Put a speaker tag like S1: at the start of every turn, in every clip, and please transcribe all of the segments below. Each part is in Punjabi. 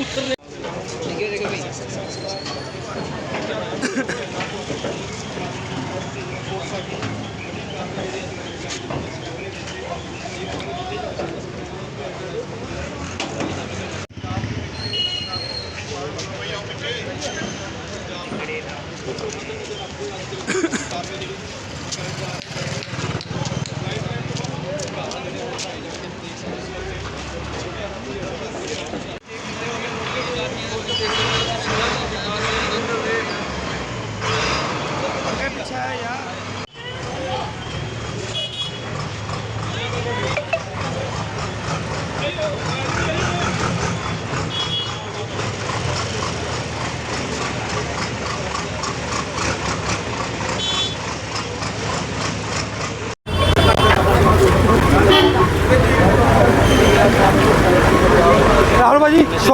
S1: puta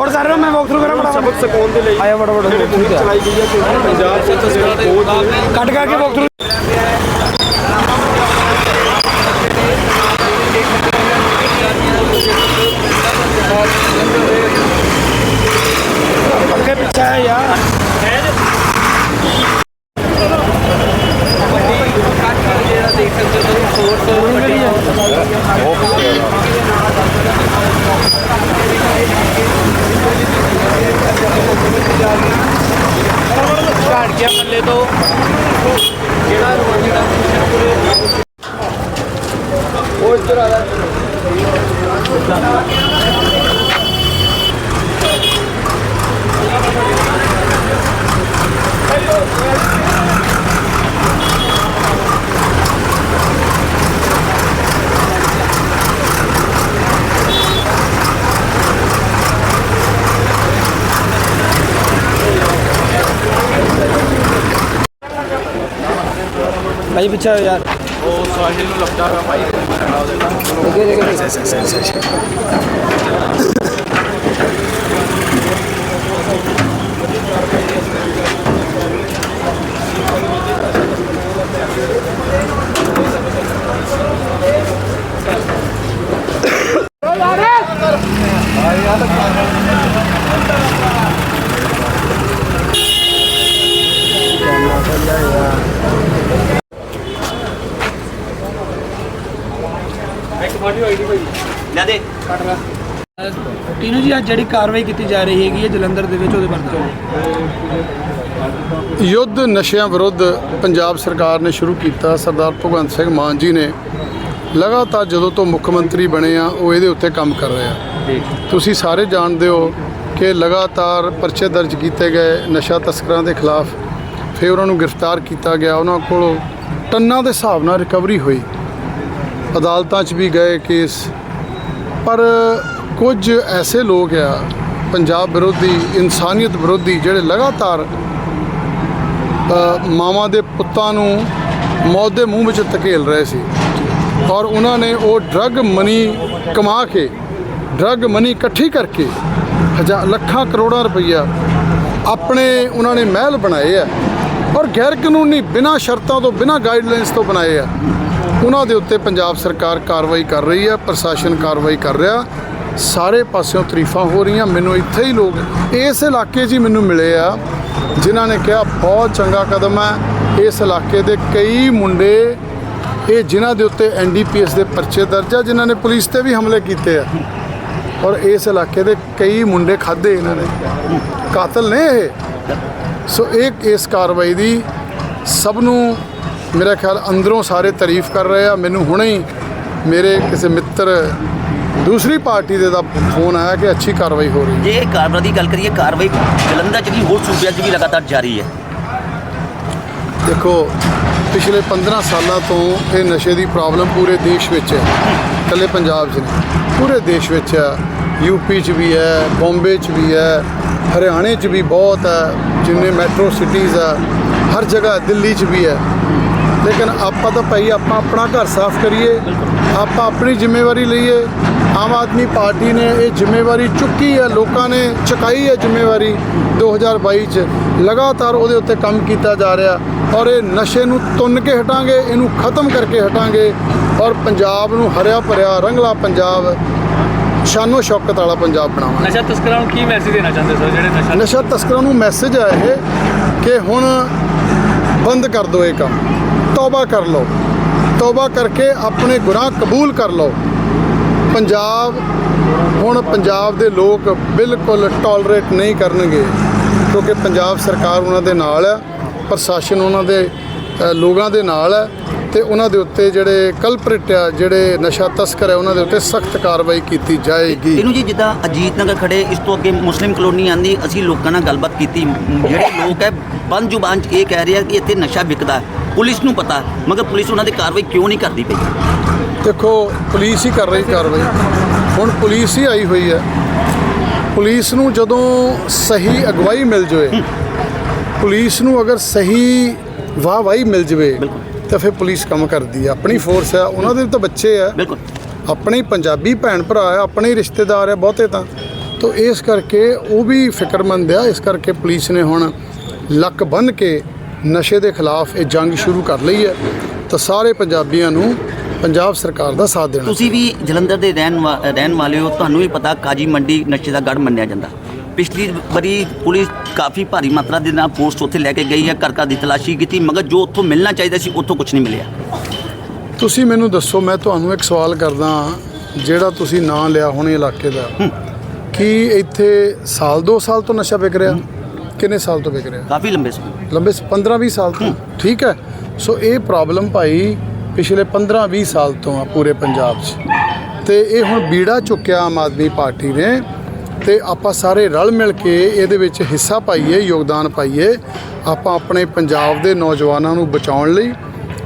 S1: ਸ਼ੋਰਟ ਕਰ ਰਹੇ ਮੈਂ ਵਾਕ ਥਰੂ ਕਰਾਂ
S2: ਸਬਕ ਸਿਖਾਉਣ ਦੇ ਲਈ
S1: ਆਇਆ ਬੜਾ ਬੜਾ
S2: ਚਲਾਈ ਗਈ ਹੈ ਪੰਜਾਬ ਜਿਹੜੇ ਫੌਜ
S1: ਕੱਟ ਕਰਕੇ ਵਾਕ ਥਰੂ ਅੱਗੇ ਪਿੱਛੇ ਹੈ ਯਾਰ
S3: ਘਾਟ ਗਿਆ ਮੱਲੇ
S1: ਭਾਈ ਪਿੱਛੇ ਹੋ ਯਾਰ।
S2: ਉਹ ਸਾਹਿਲ ਨੂੰ ਲੱਭਦਾ ਹੈ ਭਾਈ
S1: ਟੀਨੂ ਜੀ ਅੱਜ ਜਿਹੜੀ ਕਾਰਵਾਈ ਕੀਤੀ ਜਾ ਰਹੀ ਹੈਗੀ ਹੈ ਜਲੰਧਰ ਦੇ ਵਿੱਚ ਉਹਦੇ ਬਾਰੇ
S4: ਯੁੱਧ ਨਸ਼ਿਆਂ ਵਿਰੁੱਧ ਪੰਜਾਬ ਸਰਕਾਰ ਨੇ ਸ਼ੁਰੂ ਕੀਤਾ। ਸਰਦਾਰ ਭਗਵੰਤ ਸਿੰਘ ਮਾਨ ਜੀ ਨੇ ਲਗਾਤਾਰ ਜਦੋਂ ਤੋਂ ਮੁੱਖ ਮੰਤਰੀ ਬਣੇ ਆ ਉਹ ਇਹਦੇ ਉੱਤੇ ਕੰਮ ਕਰ ਰਹੇ ਆ। ਤੁਸੀਂ ਸਾਰੇ ਜਾਣਦੇ ਹੋ ਕਿ ਲਗਾਤਾਰ ਪਰਚੇ ਦਰਜ ਕੀਤੇ ਗਏ ਨਸ਼ਾ ਤਸਕਰਾਂ ਦੇ ਖਿਲਾਫ। ਫਿਰ ਉਹਨਾਂ ਨੂੰ ਗ੍ਰਿਫਤਾਰ ਕੀਤਾ ਗਿਆ। ਉਹਨਾਂ ਕੋਲੋਂ ਟੰਨਾਂ ਦੇ ਹਿਸਾਬ ਨਾਲ ਰਿਕਵਰੀ ਹੋਈ। ਅਦਾਲਤਾਂ 'ਚ ਵੀ ਗਏ ਕੇਸ। ਪਰ ਕੁਝ ਐਸੇ ਲੋਕ ਆ ਪੰਜਾਬ ਵਿਰੋਧੀ ਇਨਸਾਨੀਅਤ ਵਿਰੋਧੀ ਜਿਹੜੇ ਲਗਾਤਾਰ ਅ, ਮਾਵਾਂ ਦੇ ਪੁੱਤਾਂ ਨੂੰ ਮੌਤ ਦੇ ਮੂੰਹ ਵਿੱਚ ਧਕੇਲ ਰਹੇ ਸੀ। ਔਰ ਉਹਨਾਂ ਨੇ ਉਹ ਡਰੱਗ ਮਨੀ ਕਮਾ ਕੇ ਡਰੱਗ ਮਨੀ ਇਕੱਠੀ ਕਰਕੇ ਹਜ਼ਾਰ ਲੱਖਾਂ ਕਰੋੜਾਂ ਰੁਪਈਆ ਆਪਣੇ ਉਹਨਾਂ ਨੇ ਮਹਿਲ ਬਣਾਏ ਆ। ਔਰ ਗੈਰ ਕਾਨੂੰਨੀ ਬਿਨਾਂ ਸ਼ਰਤਾਂ ਤੋਂ ਬਿਨਾਂ ਗਾਈਡਲਾਈਨਸ ਤੋਂ ਬਣਾਏ ਆ। ਉਹਨਾਂ ਦੇ ਉੱਤੇ ਪੰਜਾਬ ਸਰਕਾਰ ਕਾਰਵਾਈ ਕਰ ਰਹੀ ਹੈ, ਪ੍ਰਸ਼ਾਸਨ ਕਾਰਵਾਈ ਕਰ ਰਿਹਾ। ਸਾਰੇ ਪਾਸਿਓਂ ਤਾਰੀਫਾਂ ਹੋ ਰਹੀਆਂ, ਮੈਨੂੰ ਇੱਥੇ ਹੀ ਲੋਕ, ਇਸ ਇਲਾਕੇ 'ਚ ਹੀ ਮੈਨੂੰ ਮਿਲੇ ਆ, ਜਿਨ੍ਹਾਂ ਨੇ ਕਿਹਾ, ਬਹੁਤ ਚੰਗਾ ਕਦਮ ਹੈ। ਇਸ ਇਲਾਕੇ ਦੇ ਕਈ ਮੁੰਡੇ, ਇਹ ਜਿਨ੍ਹਾਂ ਦੇ ਉੱਤੇ ਐਨਡੀਪੀਐਸ ਦੇ ਪਰਚੇ ਦਰਜ ਆ, ਜਿਨ੍ਹਾਂ ਨੇ ਪੁਲਿਸ ਤੇ ਵੀ ਹਮਲੇ ਕੀਤੇ ਆ। ਔਰ ਇਸ ਇਲਾਕੇ ਦੇ ਕਈ ਮੁੰਡੇ ਖਾਦੇ ਇਹਨਾਂ ਨੇ। ਕਾਤਲ ਨੇ ਇਹ। ਸੋ ਇਹ ਇਸ ਕਾਰਵਾਈ ਦੀ ਸਭ ਨੂੰ ਮੇਰਾ ਖਿਆਲ ਅੰਦਰੋਂ ਸਾਰੇ ਤਾਰੀਫ ਕਰ ਰਹੇ ਆ ਮੈਨੂੰ ਹੁਣੇ ਹੀ ਮੇਰੇ ਕਿਸੇ ਮਿੱਤਰ ਦੂਸਰੀ ਪਾਰਟੀ ਦੇ ਦਾ ਫੋਨ ਆਇਆ ਕਿ ਅੱਛੀ ਕਾਰਵਾਈ ਹੋ ਰਹੀ ਹੈ
S5: ਜੇ ਕਾਰਵਾਈ ਦੀ ਗੱਲ ਕਰੀਏ ਕਾਰਵਾਈ ਜਲੰਧਰ ਚ ਵੀ ਹੋਰ ਸੂਬਿਆਂ ਚ ਵੀ ਲਗਾਤਾਰ ਜਾਰੀ ਹੈ
S4: ਦੇਖੋ ਪਿਛਲੇ 15 ਸਾਲਾਂ ਤੋਂ ਇਹ ਨਸ਼ੇ ਦੀ ਪ੍ਰੋਬਲਮ ਪੂਰੇ ਦੇਸ਼ ਵਿੱਚ ਹੈ ਇਕੱਲੇ ਪੰਜਾਬ 'ਚ ਨਹੀਂ ਪੂਰੇ ਦੇਸ਼ ਵਿੱਚ ਹੈ ਯੂਪੀ 'ਚ ਵੀ ਹੈ ਬੰਬੇ 'ਚ ਵੀ ਹੈ ਹਰਿਆਣੇ 'ਚ ਵੀ ਬਹੁਤ ਹੈ ਜਿੰਨੇ ਮੈਟਰੋ ਸਿਟੀਜ਼ ਆ ਹਰ ਜਗ੍ਹਾ ਦਿੱਲੀ 'ਚ ਵੀ ਹੈ ਲੇਕਿਨ ਆਪਾਂ ਤਾਂ ਭਾਈ ਆਪਾਂ ਆਪਣਾ ਘਰ ਸਾਫ਼ ਕਰੀਏ ਆਪਾਂ ਆਪਣੀ ਜ਼ਿੰਮੇਵਾਰੀ ਲਈਏ। ਆਮ ਆਦਮੀ ਪਾਰਟੀ ਨੇ ਇਹ ਜ਼ਿੰਮੇਵਾਰੀ ਚੁੱਕੀ ਹੈ ਲੋਕਾਂ ਨੇ ਚੁਕਾਈ ਹੈ ਜ਼ਿੰਮੇਵਾਰੀ 2022 ਚ। ਲਗਾਤਾਰ ਉਹਦੇ ਉੱਤੇ ਕੰਮ ਕੀਤਾ ਜਾ ਰਿਹਾ ਔਰ ਇਹ ਨਸ਼ੇ ਨੂੰ ਤੁੰਨ ਕੇ ਹਟਾਂਗੇ ਇਹਨੂੰ ਖਤਮ ਕਰਕੇ ਹਟਾਂਗੇ ਔਰ ਪੰਜਾਬ ਨੂੰ ਹਰਿਆ ਭਰਿਆ ਰੰਗਲਾ ਪੰਜਾਬ ਸ਼ਾਨੋ ਸ਼ੌਕਤ ਵਾਲਾ ਪੰਜਾਬ ਬਣਾਵਾਂਗੇ।
S3: ਨਸ਼ਾ ਤਸਕਰਾਂ ਨੂੰ ਕੀ ਮੈਸੇਜ ਦੇਣਾ ਚਾਹੁੰਦੇ ਸਰ ਜਿਹੜੇ ਨਸ਼ਾ
S4: ਨਸ਼ਾ ਤਸਕਰਾਂ ਨੂੰ ਮੈਸੇਜ ਹੈ ਇਹ ਕਿ ਹੁਣ ਬੰਦ ਕਰ ਦਿਓ ਇਹ ਕੰਮ। ਤੌਬਾ ਕਰ ਲਓ। ਤੌਬਾ ਕਰਕੇ ਆਪਣੇ ਗੁਨਾਹ ਕਬੂਲ ਕਰ ਲਓ। ਪੰਜਾਬ, ਹੁਣ ਪੰਜਾਬ ਦੇ ਲੋਕ ਬਿਲਕੁਲ ਟੋਲਰੇਟ ਨਹੀਂ ਕਰਨਗੇ, ਕਿਉਂਕਿ ਪੰਜਾਬ ਸਰਕਾਰ ਉਹਨਾਂ ਦੇ ਨਾਲ ਹੈ, ਪ੍ਰਸ਼ਾਸਨ ਉਹਨਾਂ ਦੇ ਲੋਕਾਂ ਦੇ ਨਾਲ ਹੈ ਤੇ ਉਹਨਾਂ ਦੇ ਉੱਤੇ ਜਿਹੜੇ ਕਲਪ੍ਰਿਟ ਆ, ਜਿਹੜੇ ਨਸ਼ਾ ਤਸਕਰ ਹੈ ਉਹਨਾਂ ਦੇ ਉੱਤੇ ਸਖਤ ਕਾਰਵਾਈ ਕੀਤੀ ਜਾਏਗੀ।
S5: ਇਹਨੂੰ ਜੀ ਜਿੱਦਾਂ ਅਜੀਤ ਨਗਰ ਖੜੇ, ਇਸ ਤੋਂ ਅੱਗੇ ਮੁਸਲਿਮ ਕਲੋਨੀ ਆਂਦੀ, ਅਸੀਂ ਲੋਕਾਂ ਨਾਲ ਗੱਲਬਾਤ ਕੀਤੀ, ਜਿਹੜੇ ਲੋਕ ਹੈ, ਬੰਦ ਜ਼ੁਬਾਨ 'ਚ ਇਹ ਕਹਿ ਰਹੇ ਆ ਕਿ ਇੱਥੇ ਨਸ਼ਾ ਵਿਕਦਾ ਹੈ। ਪੁਲਿਸ ਨੂੰ ਪਤਾ ਮਗਰ ਪੁਲਿਸ ਉਹਨਾਂ ਦੀ ਕਾਰਵਾਈ ਕਿਉਂ ਨਹੀਂ ਕਰਦੀ ਪਈ?
S4: ਦੇਖੋ ਪੁਲਿਸ ਹੀ ਕਰ ਰਹੀ ਕਾਰਵਾਈ। ਹੁਣ ਪੁਲਿਸ ਹੀ ਆਈ ਹੋਈ ਹੈ। ਪੁਲਿਸ ਨੂੰ ਜਦੋਂ ਸਹੀ ਅਗਵਾਈ ਮਿਲ ਜਾਵੇ ਪੁਲਿਸ ਨੂੰ ਅਗਰ ਸਹੀ ਵਾਹਵਾਈ ਮਿਲ ਜਾਵੇ ਤਾਂ ਫਿਰ ਪੁਲਿਸ ਕੰਮ ਕਰਦੀ ਹੈ। ਆਪਣੀ ਫੋਰਸ ਹੈ ਉਹਨਾਂ ਦੇ ਤਾਂ ਬੱਚੇ ਆ
S5: ਬਿਲਕੁਲ।
S4: ਆਪਣੇ ਪੰਜਾਬੀ ਭੈਣ ਭਰਾ ਆ ਆਪਣੇ ਰਿਸ਼ਤੇਦਾਰ ਆ ਬਹੁਤੇ ਤਾਂ। ਤੋ ਇਸ ਕਰਕੇ ਉਹ ਵੀ ਫਿਕਰਮੰਦ ਆ ਇਸ ਕਰਕੇ ਪੁਲਿਸ ਨੇ ਹੁਣ ਲੱਕ ਬੰਨ ਕੇ ਨਸ਼ੇ ਦੇ ਖਿਲਾਫ ਇਹ ਜੰਗ ਸ਼ੁਰੂ ਕਰ ਲਈ ਹੈ ਤਾਂ ਸਾਰੇ ਪੰਜਾਬੀਆਂ ਨੂੰ ਪੰਜਾਬ ਸਰਕਾਰ ਦਾ ਸਾਥ ਦੇਣਾ।
S5: ਤੁਸੀਂ ਵੀ ਜਲੰਧਰ ਦੇ ਰਹਿਣ ਰਹਿਣ ਵਾਲੇ ਹੋ ਤੁਹਾਨੂੰ ਵੀ ਪਤਾ ਕਾਜੀ ਮੰਡੀ ਨਸ਼ੇ ਦਾ ਗੜ ਮੰਨਿਆ ਜਾਂਦਾ। ਪਿਛਲੀ ਵਾਰੀ ਪੁਲਿਸ ਕਾਫੀ ਭਾਰੀ ਮਾਤਰਾ ਦੇ ਨਾਲ ਪੋਸਟ ਉੱਥੇ ਲੈ ਕੇ ਗਈ ਹੈ ਘਰ ਘਰ ਦੀ ਤਲਾਸ਼ੀ ਕੀਤੀ ਮਗਰ ਜੋ ਉੱਥੋਂ ਮਿਲਣਾ ਚਾਹੀਦਾ ਸੀ ਉੱਥੋਂ ਕੁਝ ਨਹੀਂ ਮਿਲਿਆ।
S4: ਤੁਸੀਂ ਮੈਨੂੰ ਦੱਸੋ ਮੈਂ ਤੁਹਾਨੂੰ ਇੱਕ ਸਵਾਲ ਕਰਦਾ ਜਿਹੜਾ ਤੁਸੀਂ ਨਾਂ ਲਿਆ ਹੁਣ ਇਲਾਕੇ ਦਾ। ਕੀ ਇੱਥੇ ਸਾਲ 2 ਸਾਲ ਤੋਂ ਨਸ਼ਾ ਵਿਕ ਰਿਹਾ? ਕਿੰਨੇ ਸਾਲ ਤੋਂ ਵਿਕ ਰਿਹਾ?
S5: ਕਾਫੀ ਲੰਬੇ ਸਮੇਂ
S4: ਲੰਬੇ 15-20 ਸਾਲ ਤੋਂ। ਠੀਕ ਹੈ। ਸੋ ਇਹ ਪ੍ਰੋਬਲਮ ਭਾਈ ਪਿਛਲੇ 15-20 ਸਾਲ ਤੋਂ ਆ ਪੂਰੇ ਪੰਜਾਬ 'ਚ। ਤੇ ਇਹ ਹੁਣ ਬੀੜਾ ਚੁੱਕਿਆ ਆਮ ਆਦਮੀ ਪਾਰਟੀ ਨੇ ਤੇ ਆਪਾਂ ਸਾਰੇ ਰਲ ਮਿਲ ਕੇ ਇਹਦੇ ਵਿੱਚ ਹਿੱਸਾ ਪਾਈਏ ਯੋਗਦਾਨ ਪਾਈਏ ਆਪਾਂ ਆਪਣੇ ਪੰਜਾਬ ਦੇ ਨੌਜਵਾਨਾਂ ਨੂੰ ਬਚਾਉਣ ਲਈ।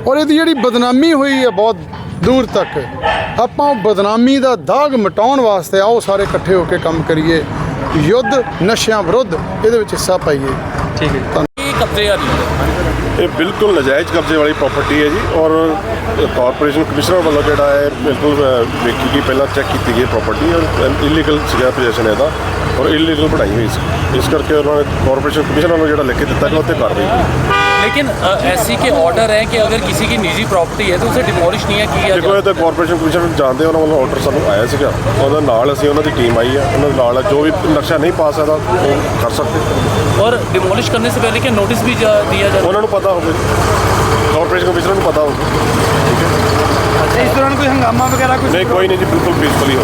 S4: ਔਰ ਇਹਦੀ ਜਿਹੜੀ ਬਦਨਾਮੀ ਹੋਈ ਹੈ ਬਹੁਤ ਦੂਰ ਤੱਕ ਆਪਾਂ ਉਹ ਬਦਨਾਮੀ ਦਾ ਦਾਗ ਮਿਟਾਉਣ ਵਾਸਤੇ ਆਓ ਸਾਰੇ ਇਕੱਠੇ ਹੋ ਕੇ ਕੰਮ ਕਰੀਏ। ਯੁੱਧ ਨਸ਼ਿਆਂ ਵਿਰੁੱਧ ਇਹਦੇ ਵਿੱਚ ਹਿੱਸਾ ਪਾਈਏ।
S3: ਠੀਕ ਹੈ ਕਬਜ਼ੇ ਆ ਰਹੀ
S2: ਇਹ ਬਿਲਕੁਲ ਨਜਾਇਜ਼ ਕਬਜ਼ੇ ਵਾਲੀ ਪ੍ਰਾਪਰਟੀ ਹੈ ਜੀ ਔਰ ਕਾਰਪੋਰੇਸ਼ਨ ਕਮਿਸ਼ਨਰ ਵੱਲੋਂ ਜਿਹੜਾ ਹੈ ਬਿਲਕੁਲ ਅ, ਵੇਖੀ ਗਈ ਪਹਿਲਾਂ ਚੈੱਕ ਕੀਤੀ ਗਈ ਪ੍ਰਾਪਰਟੀ ਔਰ ਇਲੀਗਲ ਸੀਗਾ ਪੋਜੀਸ਼ਨ ਇਹਦਾ ਔਰ ਇਲੀਗਲ ਬਣਾਈ ਹੋਈ ਸੀ ਇਸ ਕਰਕੇ ਉਹਨਾਂ ਨੇ ਕਾਰਪੋਰੇਸ਼ਨ ਕਮਿਸ਼ਨਰ ਨੂੰ ਜਿਹੜਾ ਲਿਖ ਕੇ ਦਿੱਤਾ ਕਿ ਉੱਤੇ ਕਾਰਵਾਈ ਕੀਤੀ
S3: लेकिन ऐसी के ऑर्डर है कि अगर किसी की निजी प्रॉपर्टी है तो उसे डिमोलिश नहीं है किया
S2: ਦੇਖੋ ਇਹ ਤਾਂ ਕਾਰਪੋਰੇਸ਼ਨ ਕਮਿਸ਼ਨਰ ਜਾਣਦੇ ਉਹਨਾਂ ਵੱਲੋਂ ਆਰਡਰ ਸਾਨੂੰ ਆਇਆ ਸੀਗਾ ਉਹਦੇ ਨਾਲ ਅਸੀਂ ਉਹਨਾਂ ਦੀ ਟੀਮ ਆਈ ਹੈ ਉਹਨਾਂ ਦੇ ਨਾਲ ਜੋ ਵੀ ਨਕਸ਼ਾ ਨਹੀਂ ਪਾ ਸਕਦਾ ਉਹ ਕਰ ਸਕਦੇ
S3: और डिमोलिश करने से पहले क्या नोटिस भी जा- दिया जाता
S2: ਉਹਨਾਂ ਨੂੰ ਪਤਾ ਹੋਵੇ ਕਾਰਪੋਰੇਸ਼ਨ ਕਮਿਸ਼ਨਰ ਨੂੰ ਪਤਾ ਹੋਵੇ
S1: ਇਸ ਦੌਰਾਨ ਕੋਈ ਹੰਗਾਮਾ ਵਗੈਰਾ ਕੁਝ
S2: ਨਹੀਂ ਕੋਈ ਨਹੀਂ ਜੀ ਬਿਲਕੁਲ ਪੀਸਫੁਲੀ ਹੋ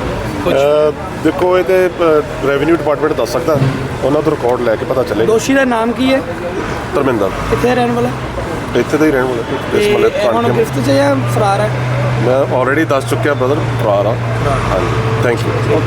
S2: ਅਹ ਦੇਖੋ ਇਹ ਤੇ ਰੈਵਨਿਊ ਡਿਪਾਰਟਮੈਂਟ ਦੱਸ ਸਕਦਾ। ਉਹਨਾਂ ਤੋਂ ਰਿਕਾਰਡ ਲੈ ਕੇ ਪਤਾ ਚੱਲੇਗਾ
S1: ਦੋਸ਼ੀ ਦਾ ਨਾਮ ਕੀ ਹੈ?
S2: ਧਰਮਿੰਦਰ।
S1: ਕਿੱਥੇ ਰਹਿਣ ਵਾਲਾ?
S2: ਇੱਥੇ ਦਾ ਹੀ ਰਹਿਣ ਵਾਲਾ।
S1: ਤੇ
S2: ਇਸ ਮਲੇ
S1: ਇਹ ਹੁਣ ਗਿਫਟ 'ਚ ਜਾਂ ਫਰਾਰ ਹੈ?
S2: ਮੈਂ ਆਲਰੇਡੀ ਦੱਸ ਚੁੱਕਿਆ ਬ੍ਰਦਰ ਫਰਾਰ ਆ ਹਾਂਜੀ। Thank you